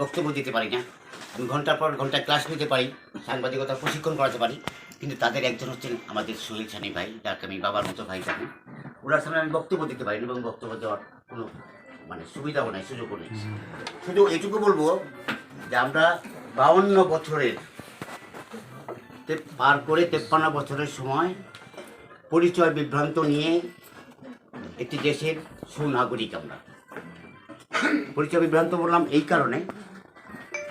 বক্তব্য দিতে পারি না। আমি ঘণ্টার পর ঘণ্টা ক্লাস নিতে পারি, সাংবাদিকতা প্রশিক্ষণ করাতে পারি। কিন্তু তাদের একজন হচ্ছেন আমাদের সোহেল সানি ভাই, যাকে আমি বাবার মতো ভাই জানি ওনার সামনে আমি বক্তব্য দিতে পারি এবং বক্তব্য দেওয়ার কোনো মানে সুবিধাও নাই, সুযোগও নেই। শুধু এটুকু বলব যে আমরা বাউন্ন বছরের পার করে তেপ্পান্ন বছরের সময় পরিচয় বিভ্রান্ত নিয়ে একটি দেশের সুনাগরিক আমরা। পরিচয় বিভ্রান্ত বললাম এই কারণে।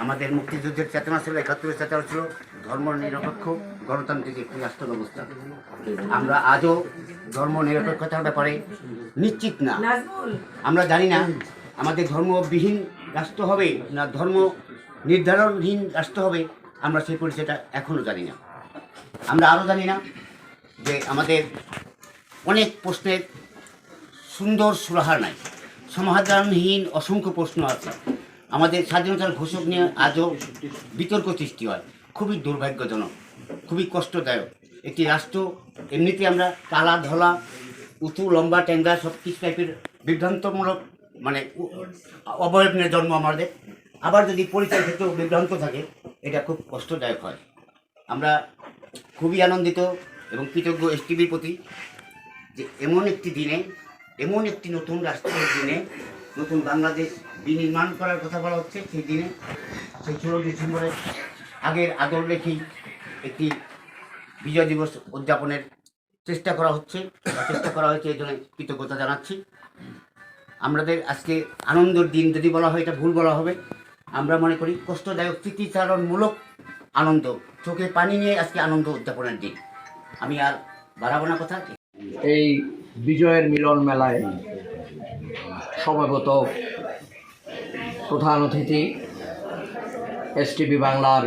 আমাদের মুক্তিযুদ্ধের চেতনা ছিল একাত্তরের চেতনা ছিল ধর্ম নিরপেক্ষ গণতান্ত্রিক একটি রাষ্ট্র ব্যবস্থা। আমরা আজও ধর্ম নিরপেক্ষতার ব্যাপারে নিশ্চিত না। আমরা জানি না আমাদের ধর্মবিহীন রাষ্ট্র হবে না ধর্ম নির্ধারণহীন রাষ্ট্র হবে আমরা সেই পরিচয়টা এখনও জানি না। আমরা আরও জানি না যে আমাদের অনেক প্রশ্নের সুন্দর সুরাহার নাই। সমাধানহীন অসংখ্য প্রশ্ন আছে। আমাদের স্বাধীনতার ঘোষক নিয়ে আজও বিতর্ক সৃষ্টি হয়। খুবই দুর্ভাগ্যজনক, খুবই কষ্টদায়ক। একটি রাষ্ট্র, এমনিতে আমরা কালা, ধলা, উঁচু, লম্বা ট্যাঙ্গা সব কিছু টাইপের বিভ্রান্তমূলক মানে অবয়ব নিয়ে জন্ম আমাদের। আবার যদি পরিচয় ক্ষেত্রেও বিভ্রান্ত থাকে, এটা খুব কষ্টদায়ক হয়। আমরা খুবই আনন্দিত এবং কৃতজ্ঞ এস টিভির প্রতি যে এমন একটি দিনে এমন একটি নতুন রাষ্ট্রের দিনে, নতুন বাংলাদেশ বিনির্মাণ করার কথা বলা হচ্ছে, সেই দিনে, সেই ষোলো ডিসেম্বরে আগের আদর রেখেই একটি বিজয় দিবস উদযাপনের চেষ্টা করা হচ্ছে চেষ্টা করা হয়েছে, এই জন্য কৃতজ্ঞতা জানাচ্ছি। আমাদের আজকে আনন্দের দিন, যদি বলা হয়, এটা ভুল বলা হবে। আমরা মনে করি, কষ্টদায়ক, স্মৃতিচারণমূলক আনন্দ, চোখে পানি নিয়ে আজকে আনন্দ উদযাপনের দিন। আমি আর বাড়াবো না কথা। এই বিজয়ের মিলন মেলায় সমবেত প্রধান অতিথি এসটিভি বাংলার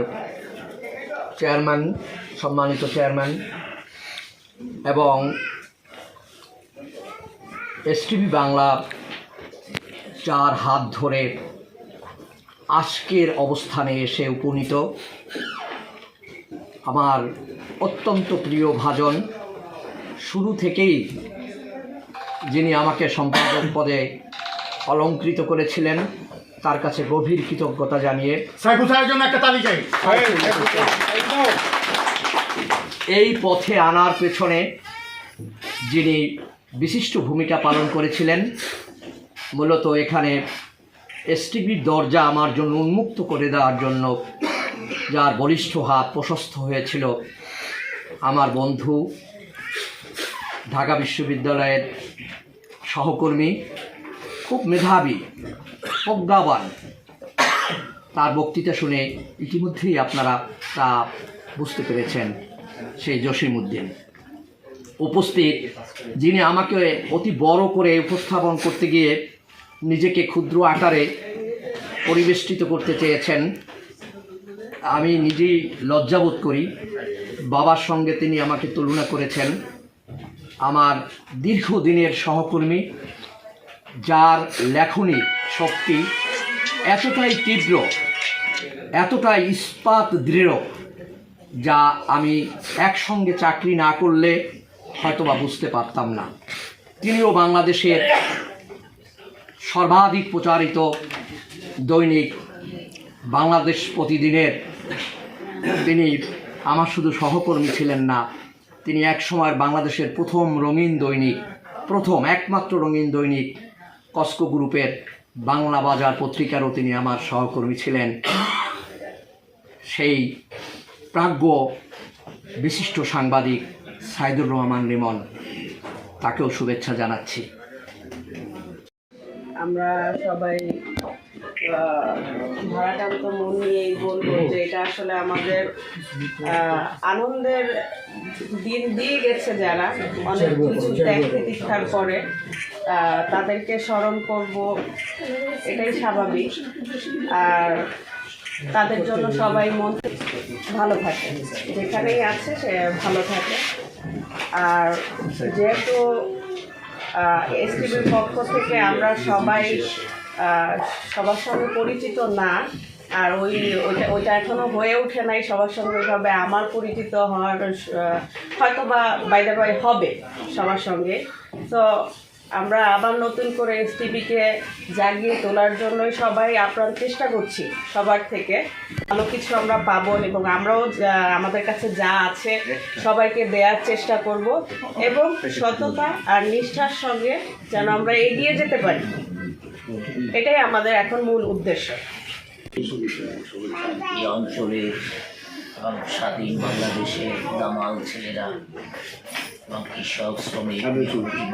চেয়ারম্যান, সম্মানিত চেয়ারম্যান এবং এসটিভি বাংলা চার হাত ধরে আজকের অবস্থানে এসে উপনীত আমার অত্যন্ত প্রিয় ভাজন। শুরু থেকেই যিনি আমাকে সম্পাদক পদে অলঙ্কৃত করেছিলেন তার কাছে গভীর কৃতজ্ঞতা জানিয়ে জন্য একটা তালি এই পথে আনার পেছনে যিনি বিশিষ্ট ভূমিকা পালন করেছিলেন মূলত এখানে এসটিভির দরজা আমার জন্য উন্মুক্ত করে দেওয়ার জন্য যার বলিষ্ঠ হাত প্রশস্ত হয়েছিল। আমার বন্ধু ঢাকা বিশ্ববিদ্যালয়ের সহকর্মী, খুব মেধাবী প্রজ্ঞাবান তার বক্তৃতা শুনে ইতিমধ্যেই আপনারা তা বুঝতে পেরেছেন সেই জসিমউদ্দিন। উপস্থিত, যিনি আমাকে অতি বড় করে উপস্থাপন করতে গিয়ে নিজেকে ক্ষুদ্র আকারে পরিবেষ্টিত করতে চেয়েছেন, আমি নিজেই লজ্জাবোধ করি। বাবার সঙ্গে তিনি আমাকে তুলনা করেছেন। আমার দীর্ঘদিনের সহকর্মী, যার লেখনী শক্তি এতটাই তীব্র, এতটাই ইস্পাত দৃঢ়, যা আমি একসঙ্গে চাকরি না করলে হয়তোবা বুঝতে পারতাম না। তিনিও বাংলাদেশের সর্বাধিক প্রচারিত দৈনিক বাংলাদেশ প্রতিদিনের। তিনি আমার শুধু সহকর্মী ছিলেন না তিনি একসময় বাংলাদেশের প্রথম রঙিন দৈনিক, প্রথম একমাত্র রঙিন দৈনিক কস্কো গ্রুপের বাংলা বাজার পত্রিকারও তিনি আমার সহকর্মী ছিলেন। সেই প্রাজ্ঞ বিশিষ্ট সাংবাদিক সাইদুর রহমান লিমন তাকেও শুভেচ্ছা জানাচ্ছি। আমরা সবাই আহ, ভারাক্রান্ত মন নিয়েই বলব যে এটা আসলে আমাদের আনন্দের দিন দিয়ে গেছে যারা। অনেক কিছু ত্যাগ প্রতিষ্ঠার পরে তাদেরকে স্মরণ করব এটাই স্বাভাবিক। আর তাদের জন্য সবাই মন ভালো থাকে। যেখানেই আছে সে ভালো থাকে। আর যেহেতু এসটিভির পক্ষ থেকে আমরা সবাই সবার সঙ্গে পরিচিত না। আর ওই ওইটা ওইটা এখনও হয়ে ওঠে নাই, সবার সঙ্গে ওইভাবে আমার পরিচিত হওয়ার হয়তো বা বাইরে বাই হবে সবার সঙ্গে। তো আমরা আবার নতুন করে এস টিভিকে জাগিয়ে তোলার জন্যই সবাই আপ্রাণ চেষ্টা করছি সবার থেকে। ভালো কিছু আমরা পাবো এবং আমরাও আমাদের কাছে যা আছে সবাইকে দেওয়ার চেষ্টা করব এবং সততা আর নিষ্ঠার সঙ্গে যেন আমরা এগিয়ে যেতে পারি। এটাই আমাদের এখন মূল উদ্দেশ্য। অঞ্চলে স্বাধীন বাংলাদেশের দামাল ছেলেরা এবং কৃষক, শ্রমিক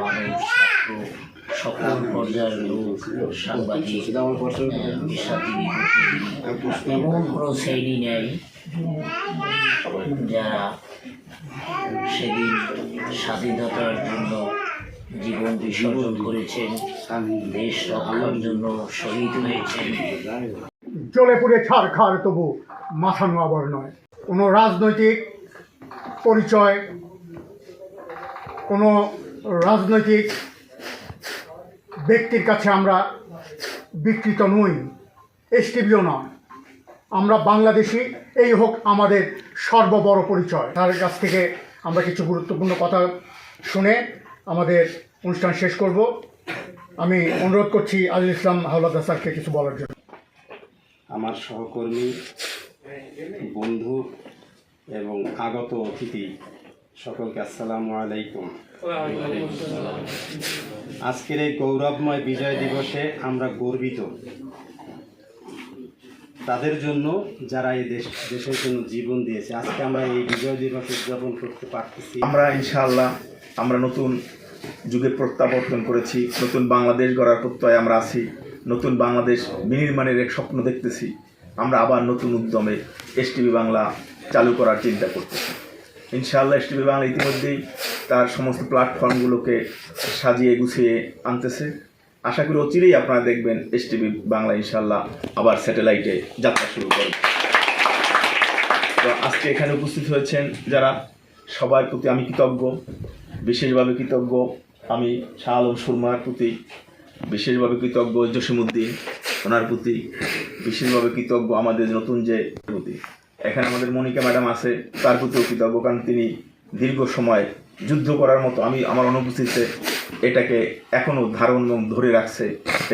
মানুষ ছাত্র সকল পর্যায়ের লোক, সাংবাদিক পেশাজীবী এমন কোনো শ্রেণি নেই যারা সেদিন স্বাধীনতার জন্য জীবন বিসর্জন করেছেন। দেশ রক্ষার জন্য শহীদ হয়েছেন। জ্বলে পুড়ে ছাড় খার তবু মাথা আবার নয়। কোনো রাজনৈতিক পরিচয়, কোনো রাজনৈতিক ব্যক্তির কাছে আমরা বিকৃত নই। এসটিভিও নয়। আমরা বাংলাদেশি, এই হোক আমাদের সর্ববড় পরিচয়। তার কাছ থেকে আমরা কিছু গুরুত্বপূর্ণ কথা শুনে আমাদের অনুষ্ঠান শেষ করব। আমি অনুরোধ করছি আজুল ইসলাম হাওলাদার স্যারকে কিছু বলার জন্য। আমার সহকর্মী বন্ধু এবং আগত অতিথি সকলকে আসসালামু আলাইকুম। আজকের এই গৌরবময় বিজয় দিবসে আমরা গর্বিত। তাদের জন্য যারা এই দেশ দেশের জন্য জীবন দিয়েছে আজকে আমরা এই বিজয় দিবস উদযাপন করতে পারতেছি। আমরা ইনশাআল্লাহ আমরা নতুন যুগে প্রত্যাবর্তন করেছি, নতুন বাংলাদেশ গড়ার প্রত্যয়ে আমরা আছি, নতুন বাংলাদেশ বিনির্মাণের এক স্বপ্ন দেখতেছি, আমরা আবার নতুন উদ্যমে এসটিভি বাংলা চালু করার চিন্তা করতেছি। ইনশাআল্লাহ এসটিভি বাংলা ইতিমধ্যেই তার সমস্ত প্ল্যাটফর্মগুলোকে সাজিয়ে গুছিয়ে আনতেছে। আশা করি অচিরেই আপনারা দেখবেন এস এসটিভি বাংলা ইনশাআল্লাহ আবার স্যাটেলাইটে যাত্রা শুরু করবে। তো আজকে এখানে উপস্থিত হয়েছেন যারা, সবার প্রতি আমি কৃতজ্ঞ। বিশেষভাবে কৃতজ্ঞ। আমি শাহ আলম সুরমার প্রতি বিশেষভাবে কৃতজ্ঞ জসিমুদ্দিন ওনার প্রতি বিশেষভাবে কৃতজ্ঞ, আমাদের নতুন যে প্রতি। এখানে আমাদের মনিকা ম্যাডাম আছে, তার প্রতিও কৃতজ্ঞ, কারণ তিনি দীর্ঘ সময় যুদ্ধ করার মতো আমি আমার অনুপস্থিতিতে এটাকে এখনও ধারণ এবং ধরে রাখছে,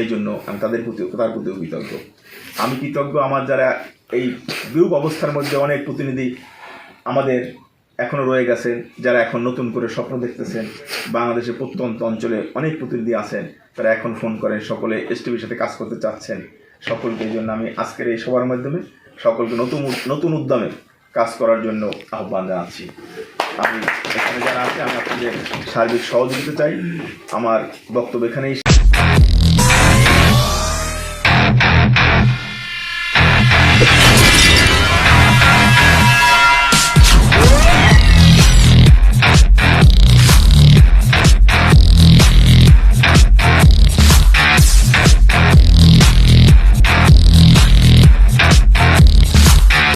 এই জন্য আমি তাদের প্রতি তার প্রতিও কৃতজ্ঞ। আমি কৃতজ্ঞ আমার যারা এই বিরূপ অবস্থার মধ্যে অনেক প্রতিনিধি আমাদের এখনও রয়ে গেছেন, যারা এখন নতুন করে স্বপ্ন দেখতেছেন, বাংলাদেশের প্রত্যন্ত অঞ্চলে অনেক প্রতিনিধি আছেন, তারা এখন ফোন করেন, সকলে এসটিভির সাথে কাজ করতে চাচ্ছেন। সকলকে এই জন্য আমি আজকের এই সবার মাধ্যমে সকলকে নতুন নতুন উদ্যমে কাজ করার জন্য আহ্বান জানাচ্ছি। আমি এখানে যারা আছে, আমি আপনাদের সার্বিক সহযোগিতা চাই। আমার বক্তব্য এখানেই